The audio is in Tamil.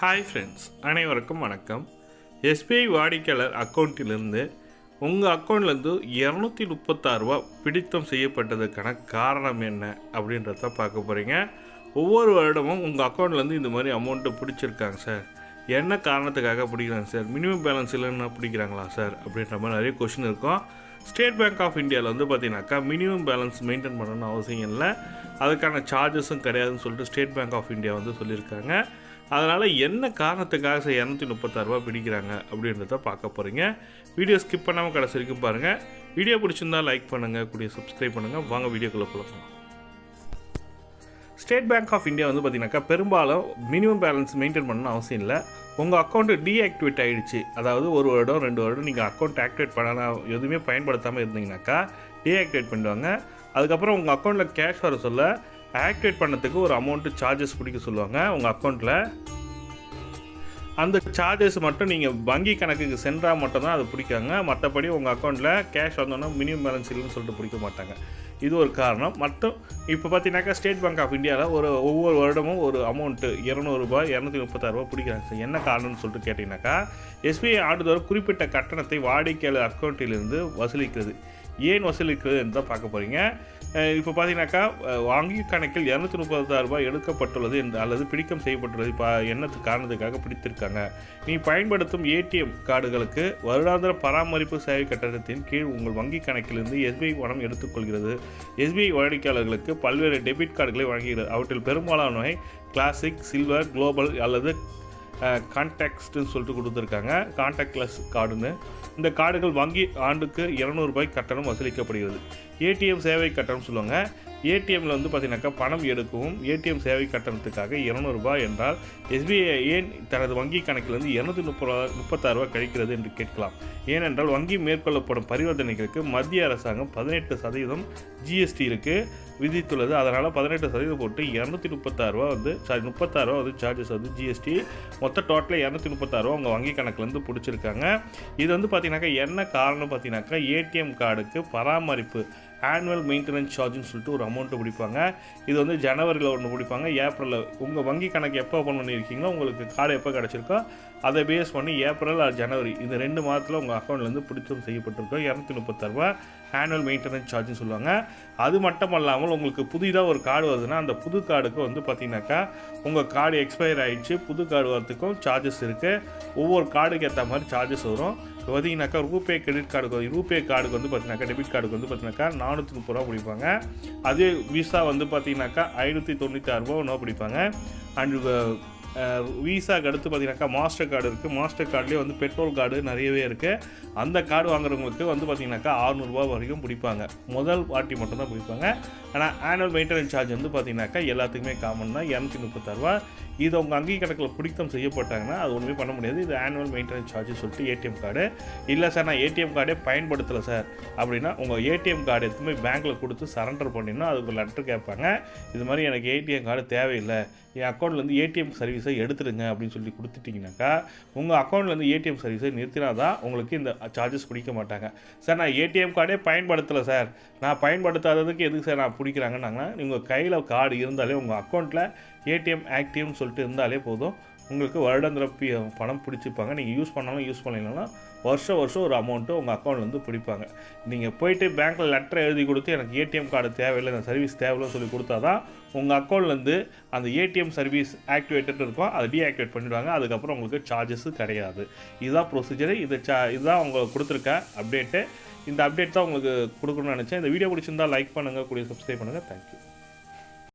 ஹாய் ஃப்ரெண்ட்ஸ் அனைவருக்கும் வணக்கம். எஸ்பிஐ வாடிக்கையாளர் அக்கௌண்ட்டிலிருந்து உங்கள் அக்கௌண்ட்லேருந்து இரநூத்தி முப்பத்தாறு ரூபா பிடித்தம் செய்யப்பட்டதுக்கான காரணம் என்ன அப்படின்றத பார்க்க போகிறீங்க ஒவ்வொரு வருடமும் உங்கள் அக்கௌண்ட்லேருந்து இந்த மாதிரி அமௌண்ட்டை பிடிச்சிருக்காங்க சார் என்ன காரணத்துக்காக பிடிக்கிறாங்க சார் மினிமம் பேலன்ஸ் இல்லைன்னா பிடிக்கிறாங்களா சார் அப்படின்ற மாதிரி நிறைய கொஷின் இருக்கும். ஸ்டேட் பேங்க் ஆஃப் இந்தியாவில் வந்து பார்த்தீங்கன்னாக்கா மினிமம் பேலன்ஸ் மெயின்டைன் பண்ணணும்னு அவசியம் இல்லை. அதுக்கான சார்ஜஸும் கிடையாதுன்னு சொல்லிட்டு ஸ்டேட் பேங்க் ஆஃப் இந்தியா வந்து சொல்லியிருக்காங்க. அதனால் என்ன காரணத்துக்காக இரநூத்தி முப்பத்தாறுரூவா பிடிக்கிறாங்க அப்படின்றத பார்க்க போகிறீங்க வீடியோ ஸ்கிப் பண்ணாமல் கடைசி வரைக்கும் பாருங்கள் வீடியோ பிடிச்சிருந்தா லைக் பண்ணுங்கள் கூடிய சப்ஸ்கிரைப் பண்ணுங்கள் வாங்க வீடியோக்குள்ளே போகலாம் ஸ்டேட் பேங்க் ஆஃப் இந்தியா வந்து பார்த்தீங்கன்னாக்கா பெரும்பாலும் மினிமம் பேலன்ஸ் மெயின்டைன் பண்ணணும் அவசியம் இல்லை. உங்கள் அக்கௌண்ட்டு டீஆக்டிவேட் ஆகிடுச்சு அதாவது ஒரு வருடம் ரெண்டு வருடம் நீங்கள் அக்கௌண்ட் ஆக்டிவேட் பண்ணலாம் எதுவுமே பயன்படுத்தாமல் இருந்தீங்கன்னாக்கா டீஆக்டிவேட் பண்ணிடுவாங்க. அதுக்கப்புறம் உங்கள் அக்கௌண்ட்டில் கேஷ் வர சொல்ல ஆக்டிவேட் பண்ணதுக்கு ஒரு அமௌண்ட்டு சார்ஜஸ் பிடிக்க சொல்லுவாங்க உங்கள் அக்கௌண்ட்டில் அந்த சார்ஜஸ் மட்டும் நீங்கள் வங்கி கணக்குக்கு சென்றால் மட்டும்தான் அது பிடிக்காங்க. மற்றபடி உங்கள் அக்கௌண்ட்டில் கேஷ் வந்தோன்னா மினிமம் பேலன்ஸ் இல்லைன்னு சொல்லிட்டு பிடிக்க மாட்டாங்க. இது ஒரு காரணம். மற்றும் இப்போ பார்த்தீங்கன்னாக்கா ஸ்டேட் பேங்க் ஆஃப் இந்தியாவில் ஒரு ஒவ்வொரு வருடமும் ஒரு அமௌண்ட்டு இரநூறுபா இரநூத்தி முப்பத்தாறுரூபா பிடிக்கிறாங்க சார். என்ன காரணம்னு சொல்லிட்டு கேட்டிங்கனாக்கா எஸ்பிஐ ஆண்டுதோறும் குறிப்பிட்ட கட்டணத்தை வாடிக்கையாளர் அக்கௌண்ட்டிலிருந்து வசூலிக்கிறது. ஏன் வசூலிக்கிறது என்று தான் பார்க்க போகிறீங்க இப்போ பார்த்தீங்கன்னாக்கா வங்கி கணக்கில் இரநூத்தி முப்பத்தாறு ரூபாய் எடுக்கப்பட்டுள்ளது என்று அல்லது பிடிக்கம் செய்யப்பட்டுள்ளது இப்போ என்னத்து காரணத்துக்காக பிடித்திருக்காங்க. நீ பயன்படுத்தும் ஏடிஎம் கார்டுகளுக்கு வருடாந்திர பராமரிப்பு சேவை கட்டணத்தின் கீழ் உங்கள் வங்கி கணக்கிலிருந்து எஸ்பிஐ பணம் எடுத்துக்கொள்கிறது. எஸ்பிஐ வாடிக்கையாளர்களுக்கு பல்வேறு டெபிட் கார்டுகளை வழங்குகிறது. அவற்றில் பெரும்பாலானவை கிளாசிக் சில்வர் குளோபல் அல்லது கான்டாக்ட்ஸ்ன்னு சொல்லிட்டு கொடுத்துருக்காங்க. கான்டாக்ட்லெஸ் கார்டுன்னு இந்த கார்டுகள் வங்கி ஆண்டுக்கு இரநூறுபாய் கட்டணம் வசூலிக்கப்படுகிறது. ஏடிஎம் சேவை கட்டணம் சொல்லுவாங்க. ஏடிஎம்மில் வந்து பார்த்தீங்கன்னாக்கா பணம் எடுக்கவும் ஏடிஎம் சேவை கட்டணத்துக்காக இரநூறுபா என்றால் எஸ்பிஐ ஏன் தனது வங்கி கணக்கிலிருந்து இரநூத்தி முப்பது முப்பத்தாறு ரூபா கழிக்கிறது என்று கேட்கலாம். ஏனென்றால் வங்கி மேற்கொள்ளப்படும் பரிவர்த்தனைகளுக்கு மத்திய அரசாங்கம் பதினெட்டு சதவீதம் ஜிஎஸ்டி இருக்குது விதித்துள்ளது. அதனால் பதினெட்டு சதவீதம் போட்டு இரநூத்தி முப்பத்தாறு ரூபா வந்து சாரி முப்பத்தாறு ரூபா வந்து சார்ஜஸ் வந்து ஜிஎஸ்டி மொத்த டோட்டலாக இரநூத்தி முப்பத்தாறு ரூபா உங்கள் வங்கி கணக்குலேருந்து பிடிச்சிருக்காங்க. இது வந்து பார்த்தீங்கன்னாக்கா என்ன காரணம் பார்த்தீங்கன்னாக்கா ஏடிஎம் கார்டுக்கு பராமரிப்பு ஆனுவல் மெயின்டெனன்ஸ் சார்ஜ்னு சொல்லிட்டு ஒரு அமௌண்ட்டு பிடிப்பாங்க. இது வந்து ஜனவரியில் ஒன்று பிடிப்பாங்க. ஏப்ரலில் உங்கள் வங்கி கணக்கு எப்போ ஓப்பன் பண்ணியிருக்கீங்களோ உங்களுக்கு கார்டு எப்போ கிடச்சிருக்கோ அதை பேஸ் பண்ணி ஏப்ரல் ஆர் ஜனவரி இந்த ரெண்டு மாதத்தில் உங்கள் அக்கௌண்ட்லேருந்து பிடிச்சம் செய்யப்பட்டிருக்கோம் இரநூத்தி முப்பத்தாறுரூவா ஆனுவல் மெயின்டெனன்ஸ் சார்ஜ்னு சொல்லுவாங்க. அது மட்டும் அல்லாமல் உங்களுக்கு புதிதாக ஒரு கார்டு வருதுன்னா அந்த புது கார்டுக்கு வந்து பார்த்தீங்கன்னாக்கா உங்கள் கார்டு எக்ஸ்பயர் ஆகிடுச்சு புது கார்டு வரத்துக்கும் சார்ஜஸ் இருக்குது ஒவ்வொரு கார்டுக்கு ஏற்ற மாதிரி சார்ஜஸ் வரும். இப்போ பார்த்தீங்கன்னாக்கா ரூபே கிரெடிட் கார்டுக்கு ரூபே கார்டுக்கு வந்து பார்த்தீங்கன்னாக்கா டெபிட் கார்டுக்கு வந்து பார்த்தீங்கன்னாக்கா நானூற்றி முப்பது ரூபா பிடிப்பாங்க. அதே விசா வந்து பார்த்தீங்கன்னாக்கா ஐநூற்றி தொண்ணூற்றி ஆறு ரூபா ஒன்றா பிடிப்பாங்க. அண்ட் விசாக்கு அடுத்து பார்த்தீங்கன்னாக்கா மாஸ்டர் கார்டு இருக்குது மாஸ்டர் கார்டுலேயே வந்து பெட்ரோல் கார்டு நிறையவே இருக்குது அந்த கார்டு வாங்குறவங்களுக்கு வந்து பார்த்தீங்கன்னாக்கா ஆறுநூறுபா வரைக்கும் பிடிப்பாங்க. முதல் வாட்டி மட்டும்தான் பிடிப்பாங்க. ஆனால் ஆனுவல் மெயின்டெனன்ஸ் சார்ஜ் வந்து பார்த்தீங்கன்னாக்கா எல்லாத்துக்குமே காமன் தான். இரநூத்தி முப்பத்தாறுரூவா இது உங்கள் வங்கி கணக்கில் பிடித்தம் செய்யப்பட்டாங்கன்னா அது ஒன்றுமே பண்ண முடியாது. இது ஆனுவல் மெயின்டெனன்ஸ் சார்ஜ் சொல்லிட்டு ஏடிஎம் கார்டு இல்லை சார் நான் ஏடிஎம் கார்டே பயன்படுத்தலை சார் அப்படின்னா உங்கள் ஏடிஎம் கார்டு எதுவுமே பேங்க்கில் கொடுத்து சரண்டர் பண்ணினா அதுக்கு லெட்டர் கேட்பாங்க. இது மாதிரி எனக்கு ஏடிஎம் கார்டு தேவையில்லை. என் அக்கௌண்ட்லேருந்து ஏடிஎம் சர்வீஸ் எடுத்துடுங்க அப்படின்னு சொல்லி கொடுத்துட்டிங்கனாக்கா உங்கள் அக்கௌண்ட்லேருந்து ஏடிஎம் சர்வீஸை நிறுத்தினா தான் உங்களுக்கு இந்த சார்ஜஸ் பிடிக்க மாட்டாங்க. சார் நான் ஏடிஎம் கார்டே பயன்படுத்தலை சார் நான் பயன்படுத்தாததுக்கு எதுக்கு சார் நான் பிடிக்கிறாங்கன்னாங்கன்னா உங்கள் கையில் கார்டு இருந்தாலே உங்கள் அக்கௌண்ட்டில் ஏடிஎம் ஆக்டிவ்னு சொல்லிட்டு இருந்தாலே போதும். உங்களுக்கு வருடந்திரப்பி பணம் பிடிச்சிப்பாங்க. நீங்கள் யூஸ் பண்ணாலும் யூஸ் பண்ணலைனாலும் வருஷம் வருஷம் ஒரு அமௌண்ட்டு உங்கள் அக்கௌண்ட்லேருந்து பிடிப்பாங்க. நீங்கள் போயிட்டு பேங்க்கில் லெட்டர் எழுதி கொடுத்து எனக்கு ஏடிஎம் கார்டு தேவையில்லை இந்த சர்வீஸ் தேவையில்லைன்னு சொல்லி கொடுத்தா தான் உங்கள் அக்கௌண்ட்லேருந்து அந்த ஏடிஎம் சர்வீஸ் ஆக்டிவேட்டட் இருக்கும் அதை டீஆக்டிவேட் பண்ணிடுவாங்க. அதுக்கப்புறம் உங்களுக்கு சார்ஜஸ் கிடையாது. இதுதான் ப்ரொசீஜர் இது சா இதுதான் உங்களுக்கு கொடுத்துருக்க அப்டேட்டு இந்த அப்டேட் தான் உங்களுக்கு கொடுக்கணும்னு நினச்சேன். இந்த வீடியோ பிடிச்சிருந்தா லைக் பண்ணுங்கள் கூடிய சப்ஸ்கிரைப் பண்ணுங்கள் தேங்க்யூ